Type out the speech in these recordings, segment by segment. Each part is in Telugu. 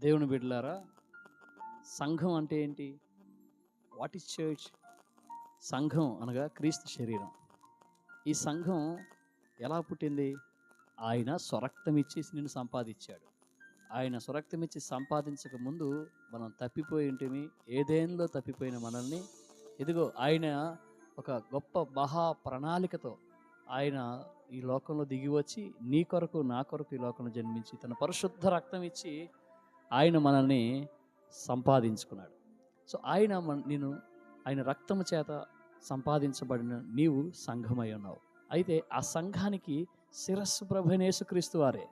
దేవుని బిడ్డలారా సంఘం అంటే ఏంటి? వాట్ ఈస్ చర్చ్ సంఘం అనగా క్రీస్తు శరీరం. ఈ సంఘం ఎలా పుట్టింది? ఆయన స్వరక్తం ఇచ్చేసి నిన్ను సంపాదించాడు. ఆయన స్వరక్తం ఇచ్చి సంపాదించక ముందు మనం తప్పిపోయి ఉంటేమి? ఏదేంలో తప్పిపోయిన మనల్ని? ఇదిగో ఆయన ఒక గొప్ప మహా ప్రణాళికతో ఆయన ఈ లోకంలో దిగి వచ్చి నీ కొరకు నా కొరకు ఈ లోకంలో జన్మించి తన పరిశుద్ధ రక్తం ఇచ్చి ఆయన మనల్ని సంపాదించుకున్నాడు. సో ఆయన మన నేను ఆయన రక్తము చేత సంపాదించబడిన నీవు సంఘమై ఉన్నావు. అయితే ఆ సంఘానికి శిరస్సు ప్రభనేసుక్రీస్తు వారే.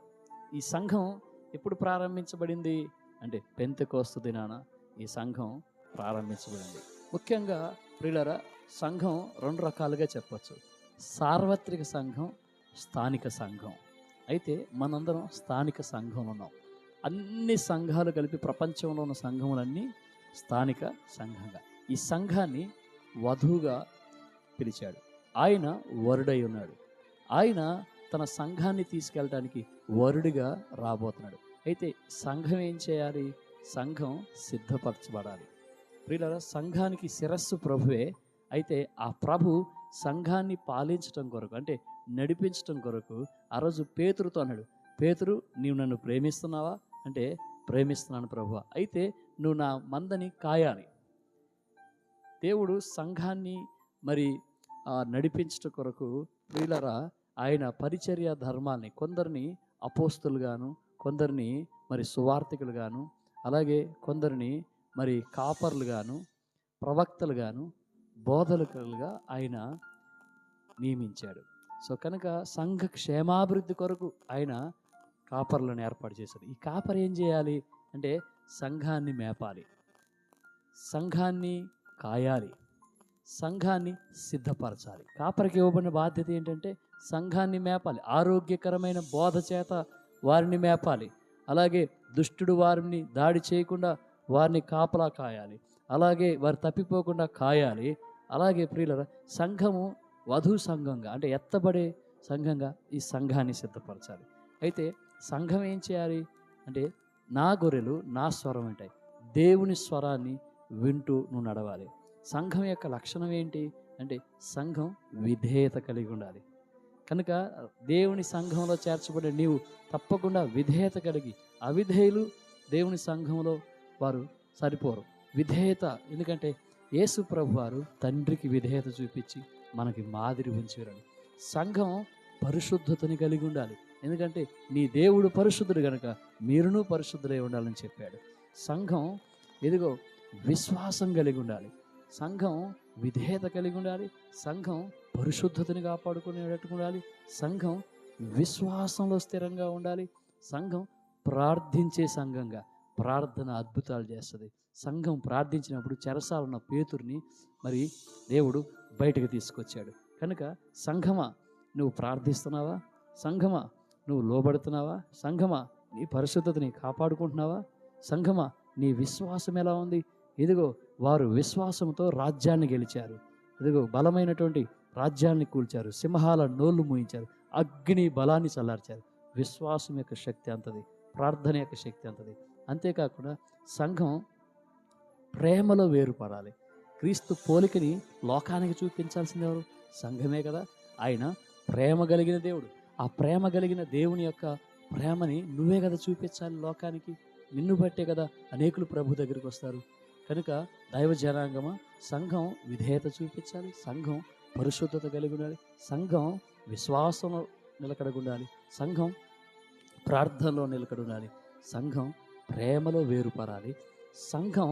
ఈ సంఘం ఎప్పుడు ప్రారంభించబడింది? అంటే పెంతెకోస్తు దినాన ఈ సంఘం ప్రారంభించబడింది. ముఖ్యంగా ప్రియులర సంఘం రెండు రకాలుగా చెప్పచ్చు. సార్వత్రిక సంఘం స్థానిక సంఘం. అయితే మనందరం స్థానిక సంఘం ఉన్నాం. అన్ని సంఘాలు కలిపి ప్రపంచంలో ఉన్న సంఘములన్నీ స్థానిక సంఘంగా. ఈ సంఘాన్ని వధువుగా పిలిచాడు. ఆయన వరుడై ఉన్నాడు. ఆయన తన సంఘాన్ని తీసుకెళ్ళడానికి వరుడిగా రాబోతున్నాడు. అయితే సంఘం ఏం చేయాలి? సంఘం సిద్ధపరచబడాలి. ప్రియులరా సంఘానికి శిరస్సు ప్రభువే. అయితే ఆ ప్రభు సంఘాన్ని పాలించటం కొరకు అంటే నడిపించటం కొరకు ఆ రోజు పేతురుతో అన్నాడు పేతురు నీవు నన్ను ప్రేమిస్తున్నావా? అంటే ప్రేమిస్తున్నాను ప్రభు. అయితే నువ్వు నా మందని కాయాలి. దేవుడు సంఘాన్ని మరి నడిపించట కొరకు ప్రియులరా ఆయన పరిచర్య ధర్మాల్ని కొందరిని అపోస్తులుగాను కొందరిని మరి సువార్థికులుగాను అలాగే కొందరిని మరి కాపర్లుగాను ప్రవక్తలుగాను బోధకులుగా ఆయన నియమించాడు. సో కనుక సంఘ క్షేమాభివృద్ధి కొరకు ఆయన కాపర్లను ఏర్పాటు చేశాడు. ఈ కాపర్ ఏం చేయాలి? అంటే సంఘాన్ని మేపాలి. సంఘాన్ని కాయాలి. సంఘాన్ని సిద్ధపరచాలి. కాపరికి ఇవ్వబడిన బాధ్యత ఏంటంటే సంఘాన్ని మేపాలి. ఆరోగ్యకరమైన బోధ చేత వారిని మేపాలి. అలాగే దుష్టుడు వారిని దాడి చేయకుండా వారిని కాపలా కాయాలి. అలాగే వారు తప్పిపోకుండా కాయాలి. అలాగే ప్రియుల సంఘము వధు సంఘంగా అంటే ఎత్తబడే సంఘంగా ఈ సంఘాన్ని సిద్ధపరచాలి. అయితే సంఘం ఏం చేయాలి? అంటే నా గొర్రెలు నా స్వరం వింటాయి. దేవుని స్వరాన్ని వింటూ నువ్వు నడవాలి. సంఘం యొక్క లక్షణం ఏంటి? అంటే సంఘం విధేయత కలిగి ఉండాలి. కనుక దేవుని సంఘంలో చేర్చబడే నీవు తప్పకుండా విధేయత కలిగి అవిధేయులు దేవుని సంఘంలో వారు సరిపోరు. విధేయత ఎందుకంటే యేసు ప్రభు వారు తండ్రికి విధేయత చూపించి మనకి మాదిరి ఉంచారని సంఘం పరిశుద్ధతని కలిగి ఉండాలి. ఎందుకంటే నీ దేవుడు పరిశుద్ధుడు కనుక మీరును పరిశుద్ధులై ఉండాలని చెప్పాడు. సంఘం ఎదిగో విశ్వాసం కలిగి ఉండాలి. సంఘం విధేయత కలిగి ఉండాలి. సంఘం పరిశుద్ధతని కాపాడుకునేటట్టు ఉండాలి. సంఘం విశ్వాసంలో స్థిరంగా ఉండాలి. సంఘం ప్రార్థించే సంఘంగా ప్రార్థన అద్భుతాలు చేస్తుంది. సంఘం ప్రార్థించినప్పుడు చెరసాలన్న పేతుర్ని మరి దేవుడు బయటకు తీసుకొచ్చాడు. కనుక సంఘమా నువ్వు ప్రార్థిస్తున్నావా? సంఘమా నువ్వు లోబడుతున్నావా? సంఘమా నీ పరిశుద్ధతని కాపాడుకుంటున్నావా? సంఘమా నీ విశ్వాసం ఎలా ఉంది? ఇదిగో వారు విశ్వాసంతో రాజ్యాన్ని గెలిచారు. ఇదిగో బలమైనటువంటి రాజ్యాన్ని కూల్చారు. సింహాల నోళ్ళు మూయించారు. అగ్ని బలాన్ని చల్లార్చారు. విశ్వాసం యొక్క శక్తి అంతది. ప్రార్థన యొక్క శక్తి అంతది. అంతేకాకుండా సంఘం ప్రేమలో వేరుపడాలి. క్రీస్తు పోలికని లోకానికి చూపించాల్సింది ఎవరు? సంఘమే కదా. ఆయన ప్రేమ కలిగిన దేవుడు. ఆ ప్రేమ కలిగిన దేవుని యొక్క ప్రేమని నువ్వే కదా చూపించాలి లోకానికి? నిన్ను బట్టే కదా అనేకులు ప్రభు దగ్గరికి వస్తారు. కనుక దైవ జనాంగమా సంఘం విధేయత చూపించాలి సంఘం పరిశుద్ధత కలిగి ఉండాలి సంఘం విశ్వాసంలో నిలకడగా ఉండాలి సంఘం ప్రార్థనలో నిలకడ ఉండాలి సంఘం ప్రేమలో వేరుపడాలి సంఘం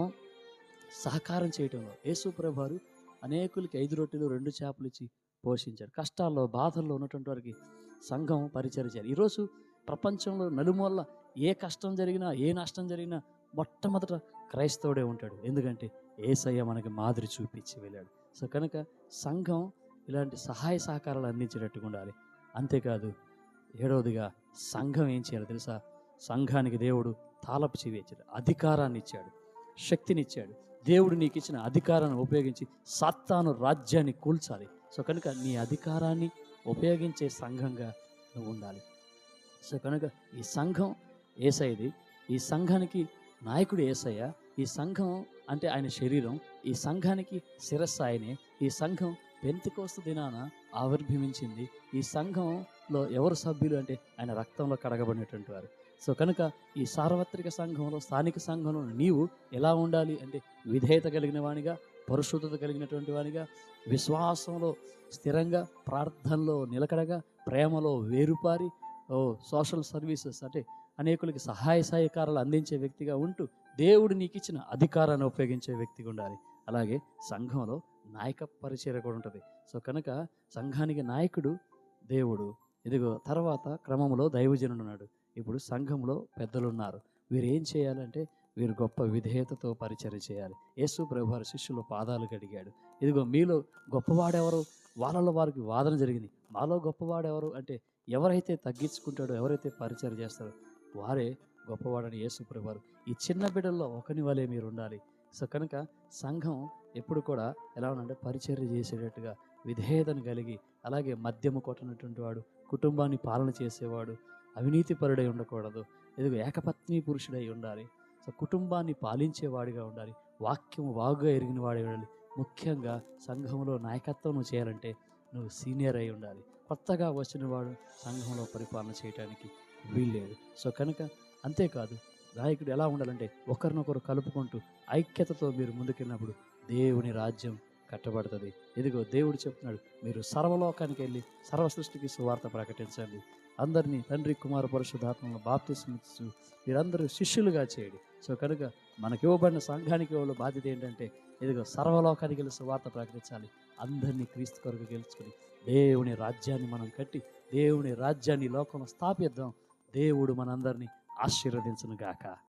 సహకారం చేయటంలో. యేసు ప్రభువారు అనేకులకి ఐదు రొట్టెలు రెండు చేపలు ఇచ్చి పోషించారు. కష్టాల్లో బాధల్లో ఉన్నటువంటి వారికి సంఘం పరిచయం చేయాలి. ఈరోజు ప్రపంచంలో నలుమూల ఏ కష్టం జరిగినా ఏ నష్టం జరిగినా మొట్టమొదట క్రైస్తవుడే ఉంటాడు. ఎందుకంటే ఏసయ్య మనకి మాదిరి చూపించి వెళ్ళాడు. సో కనుక సంఘం ఇలాంటి సహాయ సహకారాలు అందించేటట్టుగా ఉండాలి. అంతేకాదు ఏడవదిగా సంఘం ఏం చేయాలి తెలుసా? సంఘానికి దేవుడు తాళపు చెవి ఇచ్చాడు. అధికారాన్ని ఇచ్చాడు. శక్తినిచ్చాడు దేవుడు నీకు ఇచ్చిన అధికారాన్ని ఉపయోగించి సత్తాను రాజ్యాన్ని కూల్చాలి. సో కనుక నీ అధికారాన్ని ఉపయోగించే సంఘంగా నువ్వు ఉండాలి. సో కనుక ఈ సంఘం ఏసైది ఈ సంఘానికి నాయకుడు ఏసయ్య ఈ సంఘం అంటే ఆయన శరీరం ఈ సంఘానికి శిరస్సు ఆయనే ఈ సంఘం పెంతికోస్త దినాన ఆవిర్భవించింది ఈ సంఘంలో ఎవరు సభ్యులు అంటే ఆయన రక్తంలో కడగబడినటువంటి వారు. సో కనుక ఈ సార్వత్రిక సంఘంలో స్థానిక సంఘంలో నీవు ఎలా ఉండాలి అంటే విధేయత కలిగిన వానిగా పరిశుద్ధత కలిగినటువంటి వానిగా విశ్వాసంలో స్థిరంగా ప్రార్థనలో నిలకడగా ప్రేమలో వేరుపారి ఓ సోషల్ సర్వీసెస్ అంటే అనేకులకి సహాయ సహకారాలు అందించే వ్యక్తిగా ఉంటూ దేవుడు నీకు ఇచ్చిన అధికారాన్ని ఉపయోగించే వ్యక్తిగా ఉండాలి. అలాగే సంఘంలో నాయక పరిచర్య కూడా ఉంటుంది. సో కనుక సంఘానికి నాయకుడు దేవుడు. ఇదిగో తర్వాత క్రమంలో దైవజనుడు ఉన్నాడు ఇప్పుడు సంఘంలో పెద్దలు ఉన్నారు వీరు ఏం చేయాలంటే వీరు గొప్ప విధేయతతో పరిచయం చేయాలి. యేసు ప్రభువారి శిష్యులు పాదాలు కడిగాడు. ఇదిగో మీలో గొప్పవాడెవరు? వాళ్ళలో వారికి వాదన జరిగింది. మాలో గొప్పవాడెవరు? అంటే ఎవరైతే తగ్గించుకుంటాడో ఎవరైతే పరిచయం చేస్తారో వారే గొప్పవాడని యేసు ప్రభువారు. ఈ చిన్న బిడ్డల్లో ఒకని వలె మీరు ఉండాలి సో కనుక సంఘం ఎప్పుడు కూడా ఎలా ఉందంటే పరిచర్య చేసేటట్టుగా విధేయతను కలిగి అలాగే మద్యము కొట్టనటువంటి వాడు కుటుంబాన్ని పాలన చేసేవాడు అవినీతి పరుడై ఉండకూడదు. ఎదుగు ఏకపత్ని పురుషుడై ఉండాలి. సో కుటుంబాన్ని పాలించేవాడిగా ఉండాలి. వాక్యము బాగా ఎరిగిన వాడి ఉండాలి. ముఖ్యంగా సంఘంలో నాయకత్వం నువ్వు చేయాలంటే నువ్వు సీనియర్ అయి ఉండాలి. కొత్తగా వచ్చిన వాడు సంఘంలో పరిపాలన చేయడానికి వీల్లేదు. సో కనుక అంతేకాదు నాయకుడు ఎలా ఉండాలంటే ఒకరినొకరు కలుపుకుంటూ ఐక్యతతో మీరు ముందుకెళ్ళినప్పుడు దేవుని రాజ్యం కట్టబడుతుంది. ఇదిగో దేవుడు చెప్తున్నాడు మీరు సర్వలోకానికి వెళ్ళి సర్వ సృష్టికి సువార్త ప్రకటించండి. అందరినీ తండ్రి కుమార పరిశుధాత్మను బాప్తిస్మిస్తూ మీరందరూ శిష్యులుగా చేయండి. సో కనుక మనకి ఇవ్వబడిన సంఘానికి ఇవ్వబడిన బాధ్యత ఏంటంటే ఇదిగో సర్వలోకానికి వెళ్ళి సువార్త ప్రకటించాలి. అందరినీ క్రీస్తు కొరకు గెలుచుకొని దేవుని రాజ్యాన్ని మనం కట్టి దేవుని రాజ్యాన్ని లోకంలో స్థాపిద్దాం. దేవుడు మనందరినీ ఆశీర్వదించను గాక